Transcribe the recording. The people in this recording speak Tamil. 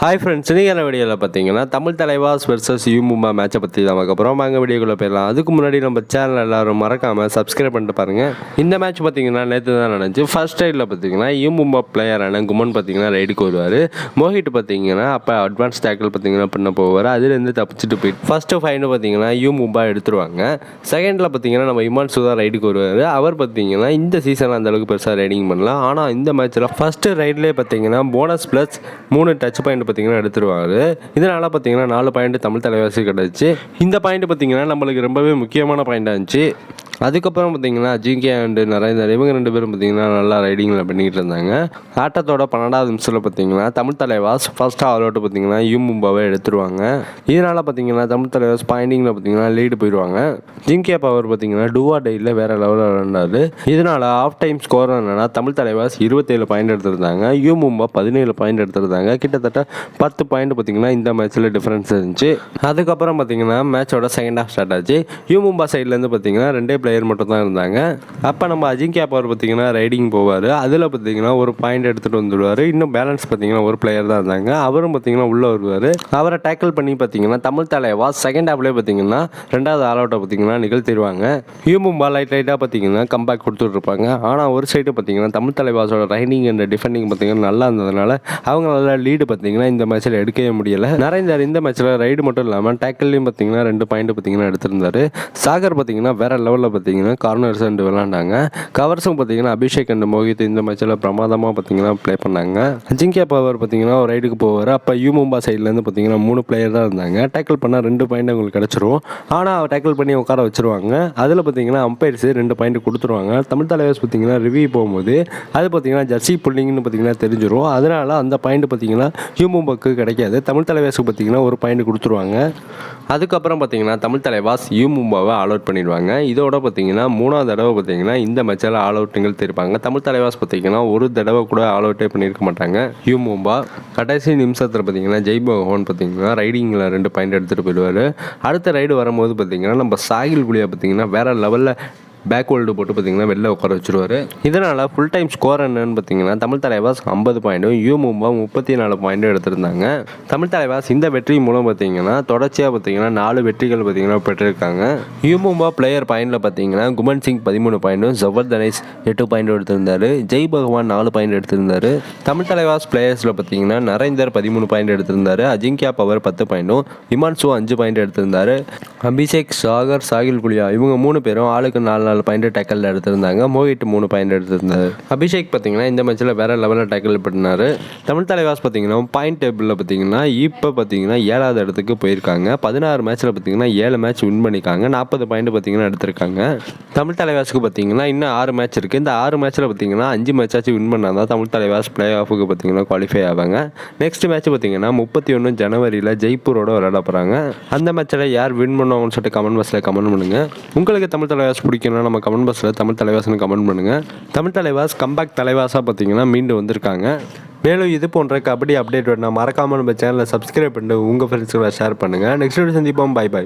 ஹாய் ஃப்ரெண்ட்ஸ் இன்றைக்கான வீடியோவில் பார்த்தீங்கன்னா தமிழ் தலைவாஸ் வெர்சஸ் யூமுமா மேட்சை பற்றி தான் பார்க்க வாங்க வீடியோக்குள்ளே போயிடலாம். அதுக்கு முன்னாடி நம்ம சேனல் எல்லாரும் மறக்காமல் சப்ஸ்கிரைப் பண்ணிட்டு பாருங்கள் இந்த மேட்ச் பார்த்தீங்கன்னா நேற்று தான் நடந்துச்சு. ஃபர்ஸ்ட் ரைடில் பார்த்தீங்கன்னா யூ மும்பா பிளேயரான குமன் பார்த்தீங்கன்னா ரைடுக்கு வருவார். மோஹிட் பார்த்தீங்கன்னா அப்போ அட்வான்ஸ் டேக்கிள் பார்த்தீங்கன்னா பண்ண போவார். அதுலேருந்து தப்பிச்சுட்டு போயிட்டு ஃபஸ்ட்டு ஃபைனு பார்த்தீங்கன்னா யூ மும்பா எடுத்துருவாங்க. செகண்டில் பார்த்தீங்கன்னா நம்ம இமான் சுதா ரைடுக்கு வருவார். அவர் பார்த்தீங்கன்னா இந்த சீசனில் அந்தளவுக்கு பெருசாக ரைடிங் பண்ணலாம் ஆனால் இந்த மேட்ச்சில் ஃபஸ்ட்டு ரைட்லேயே பார்த்தீங்கன்னா போனஸ் ப்ளஸ் மூணு டச் பாயிண்ட் பார்த்தீங்கன்னா எடுத்துருவார் இதனால் பார்த்தீங்கன்னா நாலு பாயிண்ட் தமிழ் தலைவாசி கிடச்சி. இந்த பாயிண்ட் பார்த்தீங்கன்னா நம்மளுக்கு ரொம்பவே முக்கியமான பாயிண்டாக இருந்துச்சு. அதுக்கப்புறம் பார்த்தீங்கன்னா ஜிகே அண்டு நரேந்தர் இவங்க ரெண்டு பேரும் பார்த்தீங்கன்னா நல்லா ரைடிங்கில் பண்ணிக்கிட்டு இருந்தாங்க. ஆட்டத்தோட பன்னெண்டாவது நிமிஷத்தில் பார்த்தீங்கன்னா Tamil Thalaivas first all out பார்த்தீங்கன்னா யூ எடுத்துருவாங்க. இதனால் பார்த்தீங்கன்னா தமிழ் தலைவாஸ் பாயிண்டிங்கில் பார்த்தீங்கன்னா லீடு போயிடுவாங்க. ஜிங்கே பவர் பார்த்தீங்கன்னா டூவா டெய்லில் வேறு லெவலில் விளையாண்டாரு. இதனால் ஆஃப் டைம் ஸ்கோர் என்னென்னா தமிழ் தலைவாஸ் இருபத்தேழு பாயிண்ட் எடுத்திருந்தாங்க. யூ மும்பா பதினேழு பாயிண்ட் எடுத்திருந்தாங்க. கிட்டத்தட்ட பத்து பாயிண்ட் பார்த்தீங்கன்னா இந்த மேட்ச்சில் டிஃப்ரென்ஸ் இருந்துச்சு. அதுக்கப்புறம் பார்த்தீங்கன்னா மேட்சோட செகண்ட் ஹாஃப் ஸ்டார்ட் ஆச்சு. யூ மும்பா சைட்லேருந்து பார்த்தீங்கன்னா ரெண்டே பிளேயர் மட்டும் தான் இருந்தாங்க. அப்போ நம்ம அஜிங்கியா பவர் பார்த்தீங்கன்னா ரைடிங் போவார். அதில் பார்த்தீங்கன்னா ஒரு பாயிண்ட் எடுத்துகிட்டு வந்துடுவார். இன்னும் பேலன்ஸ் பார்த்தீங்கன்னா ஒரு பிளேயர் தான் இருந்தாங்க. அவரும் பார்த்தீங்கன்னா உள்ளே வருவார். அவரை டேக்கிள் பண்ணி பார்த்தீங்கன்னா தமிழ் தலைவா செகண்ட் ஹாஃப்லேயே பார்த்தீங்கன்னா ரெண்டாவது ஆல் அவுட்டை பார்த்தீங்கன்னா நிகழ்த்திடுவாங்க. யூ மும்பா லைட் லைட்டாக பார்த்தீங்கன்னா கம்பேக் கொடுத்துட்ருப்பாங்க. ஆனால் ஒரு சைடு பார்த்தீங்கன்னா தமிழ் தலைவாஸோட ரைடிங் அண்ட் டிஃபெண்டிங் பார்த்தீங்கன்னா நல்லா இருந்ததுனால அவங்க நல்லா லீடு பார்த்தீங்கன்னா இந்த மேட்ச்சில் எடுக்கவே முடியல. நரேந்தர் இந்த மேட்ச்சில் ரைடு மட்டும் இல்லாமல் டேக்கிள்லையும் பார்த்தீங்கன்னா ரெண்டு பாயிண்ட் பார்த்தீங்கன்னா எடுத்திருந்தார். சாகர் பார்த்தீங்கன்னா வேற லெவலில் பார்த்தீங்கன்னா கார்னர்ஸ் ரெண்டு விளாண்டாங்க. கவர்ஸும் பார்த்தீங்கன்னா அபிஷேக் அண்டு மோகித் இந்த மேட்ச்சில் பிரமாதமாக பார்த்தீங்கன்னா ப்ளே பண்ணாங்க. அஜிங்கியா பவர் பார்த்தீங்கன்னா ஒரு ரைடுக்கு போவார். அப்போ யூ மும்பா சைட்லேருந்து பார்த்தீங்கன்னா மூணு பிளேயர் தான் இருந்தாங்க. டேக்கிள் பண்ணால் ரெண்டு பாயிண்ட் உங்களுக்கு கிடச்சிரும். ஆனால் அவர் டேக்கிள் பண்ணி உட்கார வச்சுருவாங்க. அதில் பார்த்தீங்கன்னா அம்பையர்ஸ் ரெண்டு பாயிண்ட் கொடுத்துருவாங்க. தமிழ் தலைவர்ஸ் பார்த்தீங்கன்னா ரிவ்யூ போகும்போது அது பார்த்தீங்கன்னா ஜர்சி புல்லிங்னு பார்த்தீங்கன்னா தெரிஞ்சிரும். அதனால அந்த பாயிண்ட் பார்த்தீங்கன்னா யூ மும்பாக்கு கிடைக்காது. தமிழ் தலைவாஸுக்கு பார்த்தீங்கன்னா ஒரு பாயிண்ட் கொடுத்துருவாங்க. அதுக்கப்புறம் பார்த்தீங்கன்னா தமிழ் தலைவாஸ் யூ மும்பாவை பண்ணிடுவாங்க. இதோட பார்த்தீங்கன்னா மூணாவது தடவை பார்த்தீங்கன்னா இந்த மேட்சில் ஆல் அவுட்டுங்கள் தெரிப்பாங்க. தமிழ் தலைவாஸ் பார்த்தீங்கன்னா ஒரு தடவை கூட ஆல் அவுட்டே பண்ணியிருக்க மாட்டாங்க. யூ மும்பா கடைசி நிமிஷத்தில் பார்த்தீங்கன்னா ஜெய் பகவான் பார்த்தீங்கன்னா ரைடிங்கில் ரெண்டு பாயிண்ட் எடுத்துகிட்டு போயிடுவார். அடுத்த ரைடு வரும்போது பார்த்தீங்கன்னா நம்ம சாகில் குழியாக பார்த்தீங்கன்னா வேறு லெவலில் பேக் ஹோல்டு போட்டு பார்த்தீங்கன்னா வெளில உட்கார வச்சுருவாரு. இதனால் ஃபுல் டைம் ஸ்கோர் என்னன்னு பார்த்தீங்கன்னா தமிழ் தலைவாஸ் ஐம்பது பாயிண்ட்டும் யூ மும்பா முப்பத்தி நாலு பாயிண்ட்டும் எடுத்திருந்தாங்க. தமிழ் தலைவாஸ் இந்த வெற்றி மூலம் பார்த்தீங்கன்னா தொடர்ச்சியாக பார்த்தீங்கன்னா நாலு வெற்றிகள் பார்த்தீங்கன்னா பெற்றிருக்காங்க. யூ மும்பா பிளேயர் பாயிண்டில் பார்த்தீங்கன்னா குமன் சிங் பதிமூணு பாயிண்ட்டும் ஜவர் தனேஷ் எட்டு பாயிண்ட் எடுத்திருந்தாரு. ஜெய் பகவான் நாலு பாயிண்ட் எடுத்திருந்தார். தமிழ் தலைவாஸ் பிளேயர்ஸில் பார்த்தீங்கன்னா நரேந்தர் பதிமூணு பாயிண்ட் எடுத்திருந்தார். அஜிங்கியா பவர் பத்து பாயிண்ட்டும் ஷோ அஞ்சு பாயிண்ட் எடுத்திருந்தாரு. அபிஷேக் சாகர் சாகில் குலியா இவங்க மூணு பேரும் ஆளுக்கு நாலு நாலு பாயிண்ட் டேக்கல் எடுத்திருந்தாங்க. மோகிட் மூணு பாயிண்ட் எடுத்திருந்தாரு. அபிஷேக் பார்த்தீங்கன்னா இந்த மேட்ச்சில் வேற லெவலில் டேக்கல் பண்ணாரு தமிழ் தலைவாஸ் பார்த்தீங்கன்னா பாயிண்ட் டேபிளில் பார்த்தீங்கன்னா இப்போ பார்த்தீங்கன்னா ஏழாவது இடத்துக்கு போயிருக்காங்க. பதினாறு மேட்ச்சில் பார்த்தீங்கன்னா ஏழு மேட்ச் வின் பண்ணியிருக்காங்க. நாற்பது பாயிண்ட் பார்த்தீங்கன்னா எடுத்திருக்காங்க. தமிழ் தலைவாஸுக்கு பார்த்தீங்கன்னா இன்னும் ஆறு மேட்ச் இருக்குது இந்த ஆறு மேட்ச்சில் பார்த்தீங்கன்னா அஞ்சு மேட்சாச்சும் வின் பண்ணால் தான் தமிழ் தலைவாஸ் பிளே ஆஃபுக்கு பார்த்தீங்கன்னா குவாலிஃபை ஆவாங்க. நெக்ஸ்ட் மேட்ச் பார்த்தீங்கன்னா முப்பத்தி ஒன்று ஜனவரியில் ஜெய்ப்பூரோட விளையாட போகிறாங்க அந்த மேட்ச்சில் யார் வின் பண்ணுவாங்கன்னு சொல்லிட்டு கமெண்ட் பாக்ஸில் கமெண்ட் பண்ணுங்கள் உங்களுக்கு தமிழ் தலைவாஸ் பிடிக்கும்னா நம்ம கமெண்ட் பாக்ஸில் தமிழ் தலைவாஸ்னு கமெண்ட் பண்ணுங்கள் தமிழ் தலைவாஸ் கம்பேக் தலைவாஸாக பார்த்தீங்கன்னா மீண்டும் வந்திருக்காங்க. மேலும் இது போன்ற கபடி அப்டேட் வேணும் மறக்காமல் நம்ம சேனலை சப்ஸ்கிரைப் பண்ணிட்டு உங்கள் ஃப்ரெண்ட்ஸ்களை ஷேர் பண்ணுங்கள் நெக்ஸ்ட் வீடியோ சந்திப்போம். Bye bye